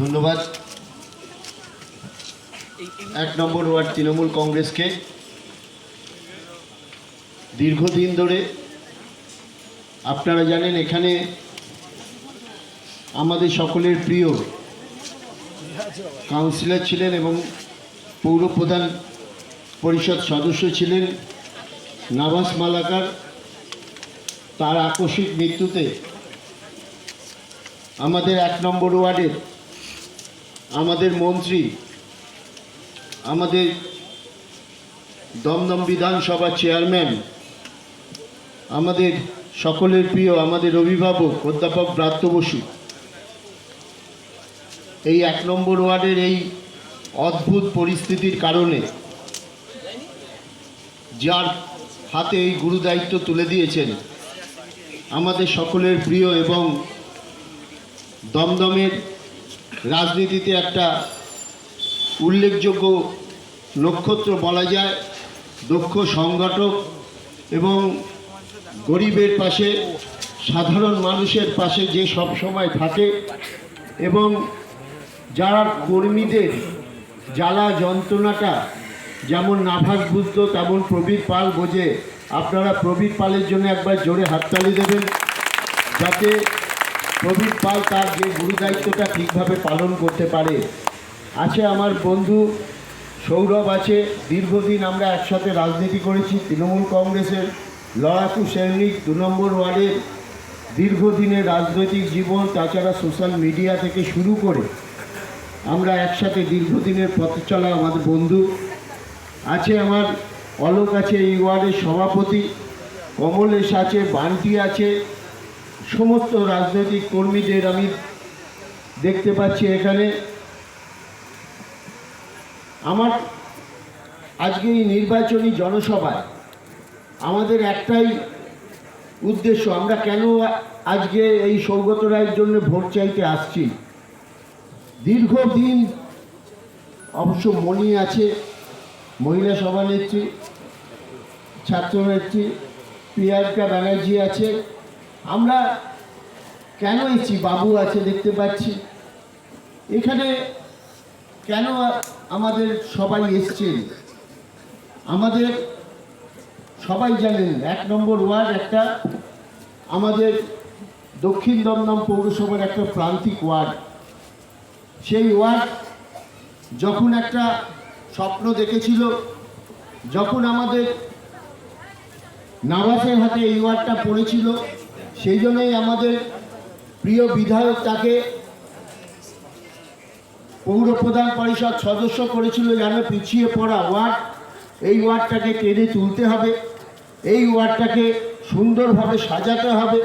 ধন্যবাদ। এক নম্বর ওয়ার্ড তৃণমূল কংগ্রেসকে। দীর্ঘদিন ধরে আপনারা জানেন এখানে আমাদের সকলের প্রিয় কাউন্সিলর ছিলেন এবং পৌর প্রধান পরিষদ সদস্য ছিলেন নাভাস মালাকার। তার আকস্মিক মৃত্যুতে আমাদের এক নম্বর ওয়ার্ডের আমাদের মন্ত্রী, আমাদের দমদম বিধানসভা চেয়ারম্যান, আমাদের সকলের প্রিয়, আমাদের অভিভাবক, অধ্যাপক ব্রাত্য বসু। এই এক নম্বর ওয়ার্ডের এই অদ্ভুত পরিস্থিতির কারণে যার হাতে এই গুরুদায়িত্ব তুলে দিয়েছেন আমাদের সকলের প্রিয় এবং দমদমের রাজনীতিতে একটা উল্লেখযোগ্য নক্ষত্র বলা যায়, দক্ষ সংগঠক এবং গরিবের পাশে, সাধারণ মানুষের পাশে যে সব সময় থাকে এবং যারা কর্মীদের জ্বালা যন্ত্রণাটা যেমন নাভাস বুঝতো, তেমন প্রবীর পাল বোঝে। আপনারা প্রবীর পালের জন্য একবার জোরে হাততালি দেবেন, যাতে প্রবীর পাল তার যে গুরুদায়িত্বটা ঠিকভাবে পালন করতে পারে। আছে আমার বন্ধু সৌরভ আছে, দীর্ঘদিন আমরা একসাথে রাজনীতি করেছি, তৃণমূল কংগ্রেসের লড়াকু সৈনিক দু নম্বর ওয়ার্ডের দীর্ঘদিনের রাজনৈতিক জীবন, তাছাড়া সোশ্যাল মিডিয়া থেকে শুরু করে আমরা একসাথে দীর্ঘদিনের পথ চলা আমাদের বন্ধু। আছে আমার অলোক আছে এই ওয়ার্ডের সভাপতি, কমলেশ আছে, বান্টি আছে সমস্ত রাজনৈতিক কর্মীদের আমি দেখতে পাচ্ছি এখানে। আমার আজকে এই নির্বাচনী জনসভায় আমাদের একটাই উদ্দেশ্য, আমরা কেন আজকে এই সৌগত রায়ের জন্য ভোট চাইতে আসছি? দীর্ঘদিন অবশ্য মনি আছে, মহিলা সভানেত্রী, ছাত্রনেত্রী, প্রিয়াঙ্কা ব্যানার্জি আছে। আমরা কেন এসেছি বাবু আছে দেখতে পাচ্ছি? এখানে কেন আমাদের সবাই এসছেন? আমাদের সবাই জানেন, এক নম্বর ওয়ার্ড একটা আমাদের দক্ষিণ দমদম পৌরসভার একটা প্রান্তিক ওয়ার্ড। সেই ওয়ার্ড যখন একটা স্বপ্ন দেখেছিল, যখন আমাদের নামাজের হাতে এই ওয়ার্ডটা পড়েছিল সেই জন্যই আমাদের প্রিয় বিধায়ক তাকে পৌর প্রধান পরিষদ সদস্য করেছিল যেন পিছিয়ে পড়া ওয়ার্ড। এই ওয়ার্ডটাকে টেনে তুলতে হবে। এই ওয়ার্ডটাকে সুন্দরভাবে সাজাতে হবে।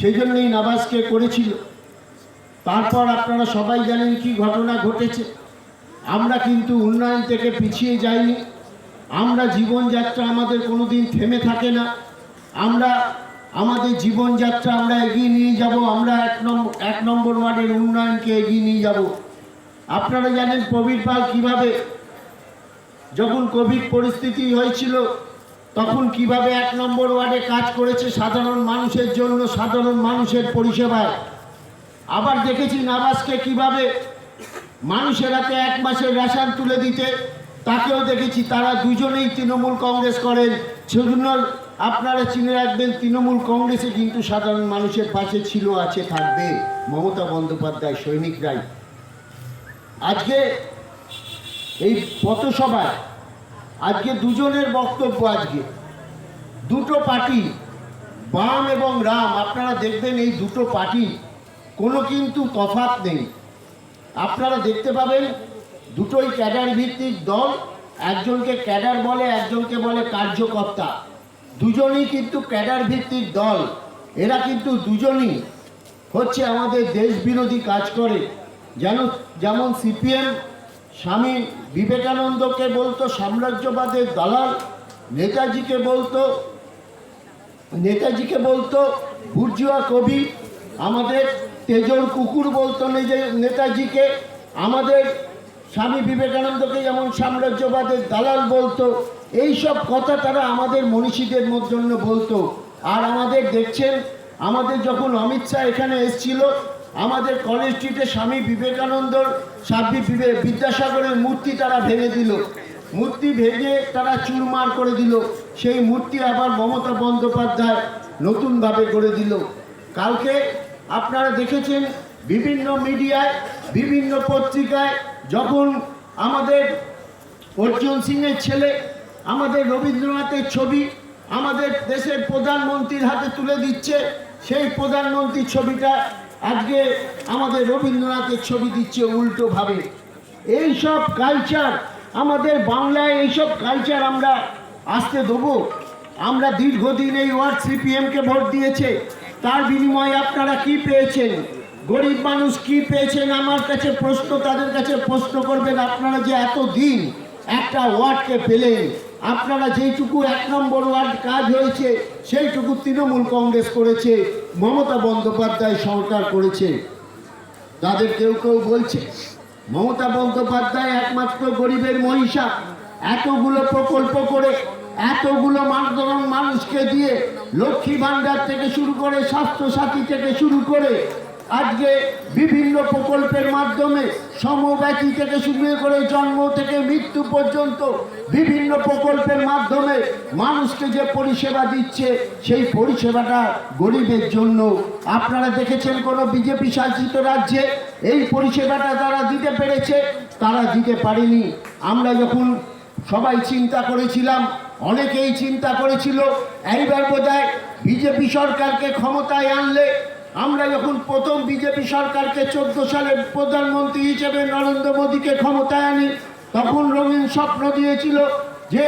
সেই জন্যই নাবাজকে করেছিল। তারপর আপনারা সবাই জানেন কি ঘটনা ঘটেছে। আমরা কিন্তু উন্নয়ন থেকে পিছিয়ে যাইনি। আমরা জীবনযাত্রা আমাদের কোনো দিন থেমে থাকে না। আমরা আমাদের জীবনযাত্রা আমরা এগিয়ে নিয়ে যাব, আমরা এক নম্বর এক নম্বর ওয়ার্ডের উন্নয়নকে এগিয়ে নিয়ে যাব। আপনারা জানেন প্রবীর পাল কীভাবে যখন কোভিড পরিস্থিতি হয়েছিল, তখন কীভাবে এক নম্বর ওয়ার্ডে কাজ করেছে সাধারণ মানুষের জন্য, সাধারণ মানুষের পরিষেবায়। আবার দেখেছি নাবাজকে কীভাবে মানুষের হাতে এক মাসের রেশন তুলে দিতে, তাকেও দেখেছি তারা দুজনেই তৃণমূল কংগ্রেস করেন। সেজন্য আপনারা চিনে রাখবেন, তৃণমূল কংগ্রেসে কিন্তু সাধারণ মানুষের পাশে ছিল, আছে, থাকবে মমতা বন্দ্যোপাধ্যায় সৈনিকরাই আজকে এই পথসভায়, আজকে দুজনের বক্তব্য আজকে। দুটো পার্টি, বাম এবং রাম, আপনারা দেখবেন এই দুটো পার্টি, কোনো কিন্তু তফাৎ নেই। আপনারা দেখতে পাবেন, দুটোই ক্যাডার ভিত্তিক দল, একজনকে ক্যাডার বলে, একজনকে বলে কার্যকর্তা। দুজনই কিন্তু ক্যাডার ভিত্তিক দল। এরা কিন্তু দুজনই হচ্ছে আমাদের দেশ বিরোধী কাজ করে। যেন যেমন সিপিএম, স্বামী বিবেকানন্দকে বলতো, সাম্রাজ্যবাদের দালাল, নেতাজিকে বলতো নেতাজিকে বলতো, বুর্জুয়া কবি, আমাদের তেজর কুকুর বলতো নেতাজিকে, আমাদের স্বামী বিবেকানন্দকে যেমন সাম্রাজ্যবাদের দালাল বলতো এই সব কথা তারা আমাদের মনীষীদের জন্য বলতো। আর আমাদের দেখছেন, আমাদের যখন অমিত শাহ এখানে এসেছিল, আমাদের কলেজ স্ট্রিটে স্বামী বিবেকানন্দর স্বামী বিবে বিদ্যাসাগরের মূর্তি তারা ভেঙে দিল। মূর্তি ভেঙে তারা চুরমার করে দিল। সেই মূর্তি আবার মমতা বন্দ্যোপাধ্যায় নতুনভাবে করে দিল। কালকে আপনারা দেখেছেন, বিভিন্ন মিডিয়ায়, বিভিন্ন পত্রিকায় যখন আমাদের অর্জুন সিংয়ের ছেলে আমাদের রবীন্দ্রনাথের ছবি আমাদের দেশের প্রধানমন্ত্রীর হাতে তুলে দিচ্ছে। সেই প্রধানমন্ত্রীর ছবিটা আজকে আমাদের রবীন্দ্রনাথের ছবি দিচ্ছে উল্টোভাবে। এই সব কালচার আমাদের বাংলায় এইসব কালচার আমরা আসতে দেবো। আমরা দীর্ঘদিন এই ওয়ার্ড সিপিএমকে ভোট দিয়েছে। তার বিনিময়ে আপনারা কি পেয়েছেন? গরিব মানুষ কি পেয়েছেন? আমার কাছে প্রশ্ন, তাদের কাছে প্রশ্ন করবেন, আপনারা যে এত দিন একটা ওয়ার্ডকে পেলেন আপনারা যেইটুকু এক নম্বর ওয়ার্ড কাজ হয়েছে, সেইটুকু তৃণমূল কংগ্রেস করেছে, মমতা বন্দ্যোপাধ্যায় সরকার করেছে। তাদের কেউ কেউ বলছে, মমতা বন্দ্যোপাধ্যায় একমাত্র গরিবের মহিষা। এতগুলো প্রকল্প করে এতগুলো মানুষকে দিয়ে লক্ষ্মী ভাণ্ডার থেকে শুরু করে স্বাস্থ্যসাথী থেকে শুরু করে আজকে বিভিন্ন প্রকল্পের মাধ্যমে সমব্যাচী থেকে শুরু করে জন্ম থেকে মৃত্যু পর্যন্ত বিভিন্ন প্রকল্পের মাধ্যমে মানুষকে যে পরিষেবা দিচ্ছে, সেই পরিষেবাটা গরিবের জন্য। আপনারা দেখেছেন কোনো বিজেপি শাসিত রাজ্যে এই পরিষেবাটা তারা দিতে পেরেছে, তারা দিতে পারেনি। আমরা যখন সবাই চিন্তা করেছিলাম, অনেকেই চিন্তা করেছিল, এইবার বোধহয় বিজেপি সরকারকে ক্ষমতায় আনলে আমরা যখন প্রথম বিজেপি সরকারকে চোদ্দ সালের প্রধানমন্ত্রী হিসেবে নরেন্দ্র মোদীকে ক্ষমতায় আনি তখন রঙিন স্বপ্ন দিয়েছিল যে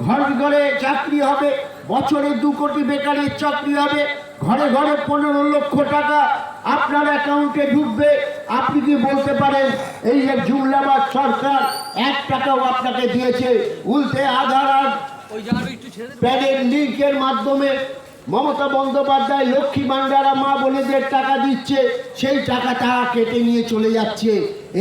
ঘর ঘরে চাকরি হবে বছরে দু কোটি বেকারের চাকরি হবে ঘরে ঘরে পনেরো লক্ষ টাকা আপনার অ্যাকাউন্টে ঢুকবে আপনি কি বলতে পারেন এই যে জুমলাবাদ সরকার এক টাকাও আপনাকে দিয়েছে উল্টে আধার আর। প্যাডের লিঙ্কের মাধ্যমে মমতা বন্দ্যোপাধ্যায় লক্ষ্মী ভাণ্ডারা মা বোনেদের টাকা দিচ্ছে, সেই টাকা তারা কেটে নিয়ে চলে যাচ্ছে।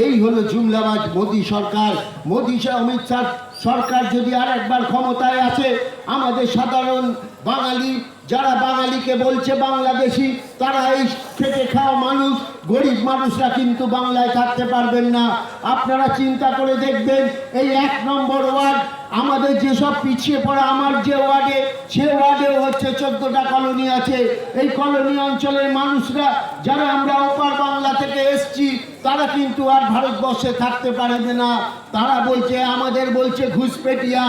এই হলো জুমলাবাজ মোদী সরকার। মোদী অমিত শাহ সরকার যদি আর একবার ক্ষমতায় আসে, আমাদের সাধারণ বাঙালি যারা বাঙালিকে বলছে বাংলাদেশি, তারা এই খেটে খাওয়া মানুষ, গরিব মানুষরা কিন্তু বাংলায় থাকতে পারবেন না। আপনারা চিন্তা করে দেখবেন, এই এক নম্বর ওয়ার্ড, আমাদের যেসব পিছিয়ে পড়া, আমার যে ওয়ার্ডে, সে ওয়ার্ডেও হচ্ছে চোদ্দটা কলোনি আছে। এই কলোনি অঞ্চলের মানুষরা, যারা আমরা ওপার বাংলা থেকে এসছি, তারা কিন্তু আর ভারতবর্ষে থাকতে পারবে না। তারা বলছে, আমাদের বলছে ঘুষপেটিয়া,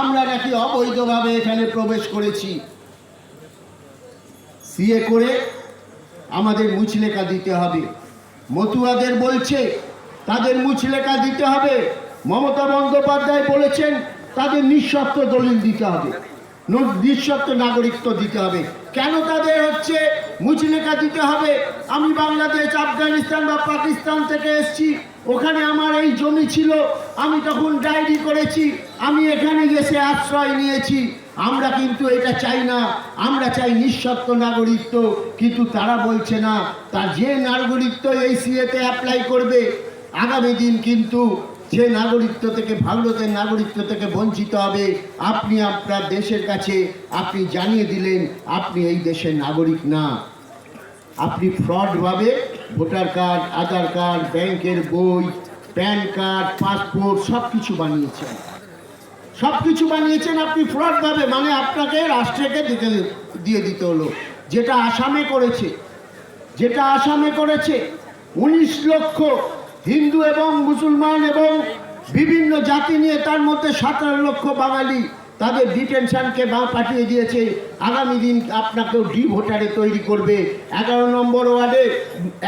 আমরা নাকি অবৈধভাবে এখানে প্রবেশ করেছি। সিএ করে আমাদের মুচলেখা দিতে হবে। মতুয়াদের বলছে, তাদের মুচলেখা দিতে হবে। মমতা বন্দ্যোপাধ্যায় বলেছেন, তাদের নিঃশর্ত দলিল দিতে হবে। নিঃশর্ত নাগরিকত্ব দিতে হবে। কেন তাদের হচ্ছে মুচলেখা দিতে হবে? আমি বাংলাদেশ, আফগানিস্তান বা পাকিস্তান থেকে এসেছি। ওখানে আমার এই জমি ছিল। আমি তখন ডায়েরি করেছি। আমি এখানে এসে আশ্রয় নিয়েছি। আমরা কিন্তু এটা চাই না, আমরা চাই নিঃশর্ত নাগরিকত্ব, কিন্তু তারা বলছে না, তা যে নাগরিকত্ব এই সিএতে অ্যাপ্লাই করবে, আগামী দিন কিন্তু যে নাগরিকত্ব থেকে ভারতের নাগরিকত্ব থেকে বঞ্চিত হবে, আপনি আপনার দেশের কাছে আপনি জানিয়ে দিলেন, আপনি এই দেশের নাগরিক না। আপনি ফ্রডভাবে ভোটার কার্ড আধার কার্ড ব্যাংকের বই প্যান কার্ড পাসপোর্ট সব কিছু বানিয়েছেন। সব কিছু বানিয়েছেন আপনি ফ্রডভাবে মানে আপনাকে রাষ্ট্রকে দিতে দিয়ে দিতে হলো। যেটা আসামে করেছে, যেটা আসামে করেছে, উনিশ লক্ষ হিন্দু এবং মুসলমান এবং বিভিন্ন জাতি নিয়ে তার মধ্যে সতেরো লক্ষ বাঙালি তাদের ডিটেনশনকে বা পাঠিয়ে দিয়েছে। আগামী দিন আপনাকেও ডি ভোটারে তৈরি করবে। এগারো নম্বর ওয়ার্ডে,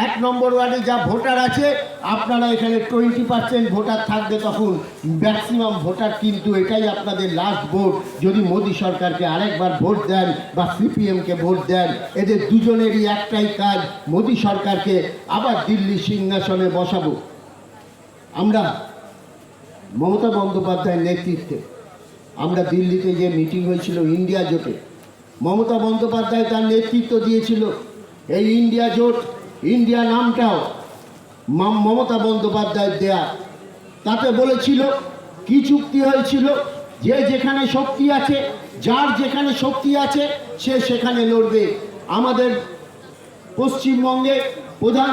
এক নম্বর ওয়ার্ডে যা ভোটার আছে, আপনারা এখানে টোয়েন্টি পার্সেন্ট ভোটার থাকবে তখন। ম্যাক্সিমাম ভোটার কিন্তু এটাই আপনাদের লাস্ট ভোট যদি মোদী সরকারকে আরেকবার ভোট দেন বা সিপিএমকে ভোট দেন, এদের দুজনেরই একটাই কাজ, মোদী সরকারকে আবার দিল্লি সিংহাসনে বসাবো। আমরা মমতা বন্দ্যোপাধ্যায়ের নেতৃত্বে আমরা দিল্লিতে যে মিটিং হয়েছিল ইন্ডিয়া জোটে, মমতা বন্দ্যোপাধ্যায় তার নেতৃত্ব দিয়েছিল। এই ইন্ডিয়া জোট ইন্ডিয়া নামটাও মমতা বন্দ্যোপাধ্যায় দেয়া। তাতে বলেছিল, কি চুক্তি হয়েছিল, যে যেখানে শক্তি আছে, যার যেখানে শক্তি আছে, সে সেখানে লড়বে। আমাদের পশ্চিমবঙ্গে প্রধান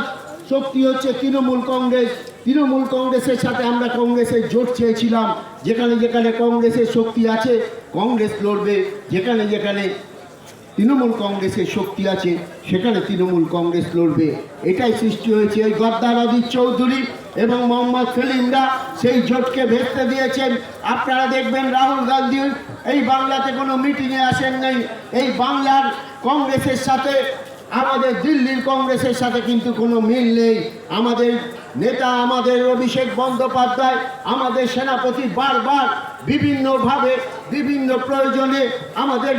শক্তি হচ্ছে তৃণমূল কংগ্রেস। তৃণমূল কংগ্রেসের সাথে আমরা কংগ্রেসের জোট চেয়েছিলাম। যেখানে যেখানে কংগ্রেসের শক্তি আছে, কংগ্রেস লড়বে। যেখানে যেখানে তৃণমূল কংগ্রেসের শক্তি আছে, সেখানে তৃণমূল কংগ্রেস লড়বে। এটাই সৃষ্টি হয়েছে এই গদ্দার অজিত চৌধুরী এবং মোহাম্মদ সেলিমরা সেই জোটকে ভেস্তে দিয়েছেন। আপনারা দেখবেন রাহুল গান্ধী, এই বাংলাতে কোনো মিটিংয়ে আসেন নেই। এই বাংলার কংগ্রেসের সাথে আমাদের দিল্লির কংগ্রেসের সাথে কিন্তু কোনো মিল নেই। আমাদের নেতা, আমাদের অভিষেক বন্দ্যোপাধ্যায়, আমাদের সেনাপতি বারবার বিভিন্নভাবে, বিভিন্ন প্রয়োজনে আমাদের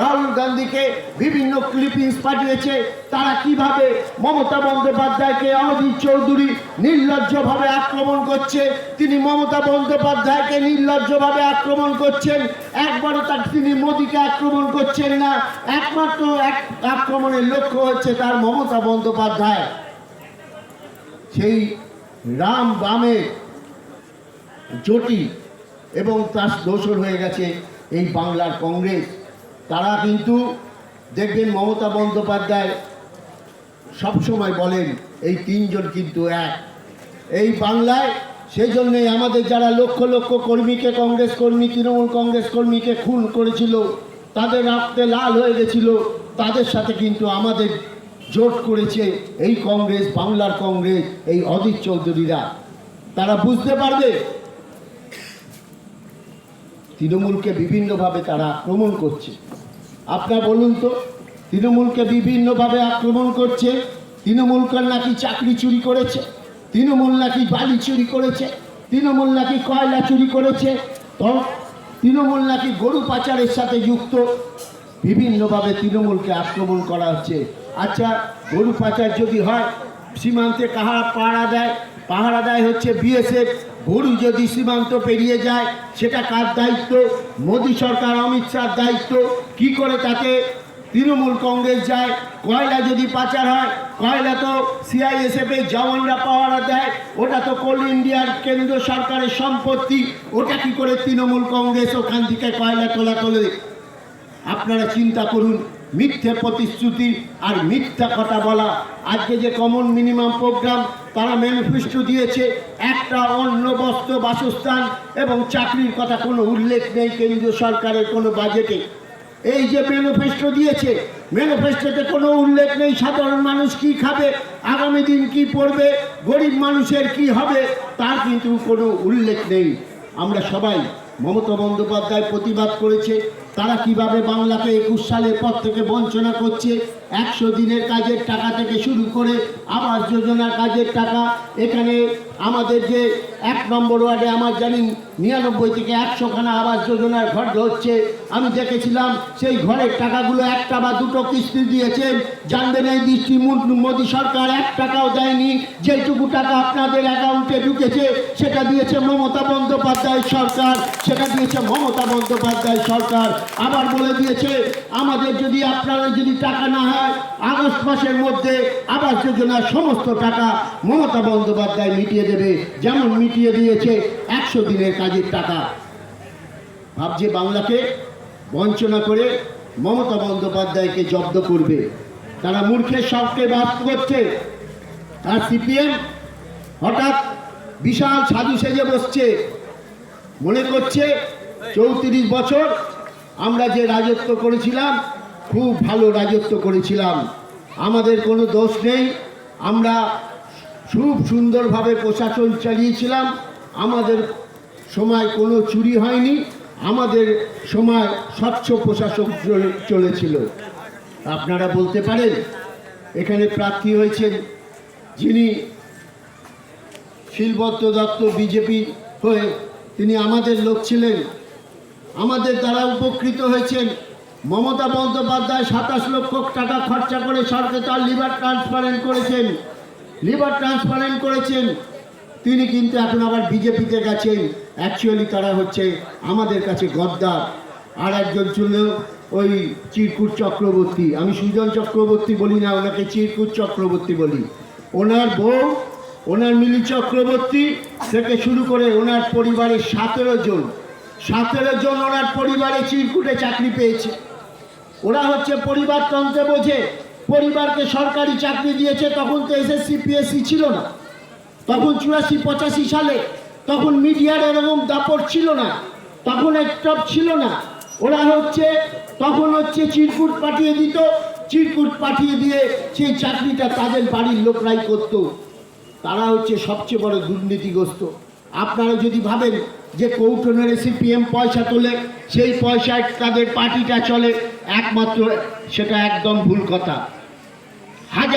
রাহুল গান্ধীকে বিভিন্ন ক্লিপিংস পাঠিয়েছে। তারা কীভাবে মমতা বন্দ্যোপাধ্যায়কে অজিত চৌধুরী নির্লজ্জভাবে আক্রমণ করছে, তিনি মমতা বন্দ্যোপাধ্যায়কে নির্লজ্জভাবে আক্রমণ করছেন, একবারও তার তিনি মোদীকে আক্রমণ করছেন না, একমাত্র এক আক্রমণের লক্ষ্য হচ্ছে তার মমতা বন্দ্যোপাধ্যায়। সেই রাম বামের জটি এবং তার দোষর হয়ে গেছে এই বাংলার কংগ্রেস। তারা কিন্তু দেখবেন মমতা বন্দ্যোপাধ্যায় সবসময় বলেন, এই তিনজন কিন্তু এক। এই বাংলায় সেই জন্যই আমাদের যারা লক্ষ লক্ষ কর্মীকে কংগ্রেস কর্মী, তৃণমূল কংগ্রেস কর্মীকে খুন করেছিল, তাদের রক্তে লাল হয়ে গেছিল, তাদের সাথে কিন্তু আমাদের জোট করেছে এই কংগ্রেস, বাংলার কংগ্রেস, এই অজিত চৌধুরীরা। তারা বুঝতে পারবে? তৃণমূলকে বিভিন্নভাবে তারা আক্রমণ করছে। আপনার বলুন তো, তৃণমূলকে বিভিন্নভাবে আক্রমণ করছে তৃণমূলকে নাকি চাকরি চুরি করেছে, তৃণমূল নাকি বালি চুরি করেছে, তৃণমূল নাকি কয়লা চুরি করেছে তৃণমূল নাকি গরু পাচারের সাথে যুক্ত। বিভিন্নভাবে তৃণমূলকে আক্রমণ করা হচ্ছে। আচ্ছা গরু পাচার যদি হয়, সীমান্তে কাহারা পাহারা দেয়? পাহারা দেয় হচ্ছে বিএসএফ। গরু যদি সীমান্ত পেরিয়ে যায়, সেটা কার দায়িত্ব? মোদী সরকার, অমিত শাহর দায়িত্ব। কি করে তাকে তৃণমূল কংগ্রেস যায়? কয়লা যদি পাচার হয়, কয়লা তো সিআইএসএফ এর জওয়ানরা পাওয়ারা দেয়। ওটা তো কোল ইন্ডিয়ার কেন্দ্র সরকারের সম্পত্তি। ওটা কি করে তৃণমূল কংগ্রেস ওখান থেকে কয়লা তোলা তোলে? আপনারা চিন্তা করুন, মিথ্যে প্রতিশ্রুতি আর মিথ্যা কথা বলা। আজকে যে কমন মিনিমাম প্রোগ্রাম তারা ম্যানিফেস্টো দিয়েছে। একটা অন্ন বস্ত্র বাসস্থান এবং চাকরির কথা কোনো উল্লেখ নেই কেন্দ্রীয় সরকারের কোনো বাজেটে এই যে ম্যানিফেস্টো দিয়েছে ম্যানিফেস্টোতে কোনো উল্লেখ নেই সাধারণ মানুষ কি খাবে, আগামী দিন কি পড়বে, গরিব মানুষের কি হবে, তার কিন্তু কোনো উল্লেখ নেই। আমরা সবাই মমতা বন্দ্যোপাধ্যায় প্রতিবাদ করেছে, তারা কীভাবে বাংলাকে একুশ সালের পর থেকে বঞ্চনা করছে, একশো দিনের কাজের টাকা থেকে শুরু করে আবাস যোজনার কাজের টাকা, এখানে আমাদের যে এক নম্বর ওয়ার্ডে আমার জানি নিরানব্বই থেকে একশোখানা আবাস যোজনার ঘর হচ্ছে। আমি দেখেছিলাম সেই ঘরের টাকাগুলো একটা বা দুটো কিস্তি দিয়েছেন জানবেন এই দৃষ্টি মোদী সরকার এক টাকাও দেয়নি। যেটুকু টাকা আপনাদের অ্যাকাউন্টে ঢুকেছে, সেটা দিয়েছে মমতা বন্দ্যোপাধ্যায় সরকার। সেটা দিয়েছে মমতা বন্দ্যোপাধ্যায় সরকার। আবার বলে দিয়েছে, আমাদের যদি আপনারা যদি টাকা না হয়, আগস্ট মাসের মধ্যে আবাস যোজনার সমস্ত টাকা মমতা বন্দ্যোপাধ্যায় মিটিয়ে দেবে, যেমন মিটিয়ে দিয়েছে একশো দিনের কাজের টাকা। ভাবছে বাংলাকে বঞ্চনা করে মমতা বন্দ্যোপাধ্যায়কে জব্দ করবে। তারা মূর্খের সবকে বাদ করছে। আর সিপিএম হঠাৎ বিশাল সাধু সেজে বসছে। মনে করছে চৌত্রিশ বছর আমরা যে রাজত্ব করেছিলাম, খুব ভালো রাজত্ব করেছিলাম। আমাদের কোনো দোষ নেই। আমরা খুব সুন্দরভাবে প্রশাসন চালিয়েছিলাম। আমাদের সময় কোনো চুরি হয়নি। আমাদের সময় স্বচ্ছ প্রশাসন চলে- চলেছিল। আপনারা বলতে পারেন, এখানে প্রার্থী হয়েছেন যিনি শিলভদ্র দত্ত বিজেপি হয়ে তিনি আমাদের লোক ছিলেন। আমাদের দ্বারা উপকৃত হয়েছেন মমতা বন্দ্যোপাধ্যায় সাতাশ লক্ষ টাকা খরচা করে সরকার তার লিভার ট্রান্সপারেন্ট করেছেন। লিভার ট্রান্সপারেন্ট করেছেন। তিনি কিন্তু এখন আবার বিজেপিতে গেছেন। অ্যাকচুয়ালি তারা হচ্ছে আমাদের কাছে গদ্দার। আর একজন ছিল ওই চিরকুট চক্রবর্তী। আমি সুজন চক্রবর্তী বলি না, ওনাকে চিরকুট চক্রবর্তী বলি। ওনার বউ, ওনার মিলি চক্রবর্তী, থেকে শুরু করে ওনার পরিবারের সতেরো জন। সতেরো জন ওনার পরিবারে চিরকুটে চাকরি পেয়েছে। ওরা হচ্ছে পরিবারতন্ত্রে বোঝে। পরিবারকে সরকারি চাকরি দিয়েছে, তখন তো এসএসসি, পিএসসি ছিল না। তখন চুরাশি, পঁচাশি সালে তখন মিডিয়ার এরকম দাপট ছিল না, তখন একটপ ছিল না। ওরা হচ্ছে, তখন হচ্ছে চিরকুট পাঠিয়ে দিত, চিরকুট পাঠিয়ে দিয়ে সেই চাকরিটা তাদের বাড়ির লোকরাই করত। তারা হচ্ছে সবচেয়ে বড় দুর্নীতিগ্রস্ত। আপনারা যদি ভাবেন যে কৌটো মেরে সিপিএম পয়সা তোলে, সেই পয়সায় তাদের পার্টিটা চলে একমাত্র সেটা একদম ভুল কথা। হাজার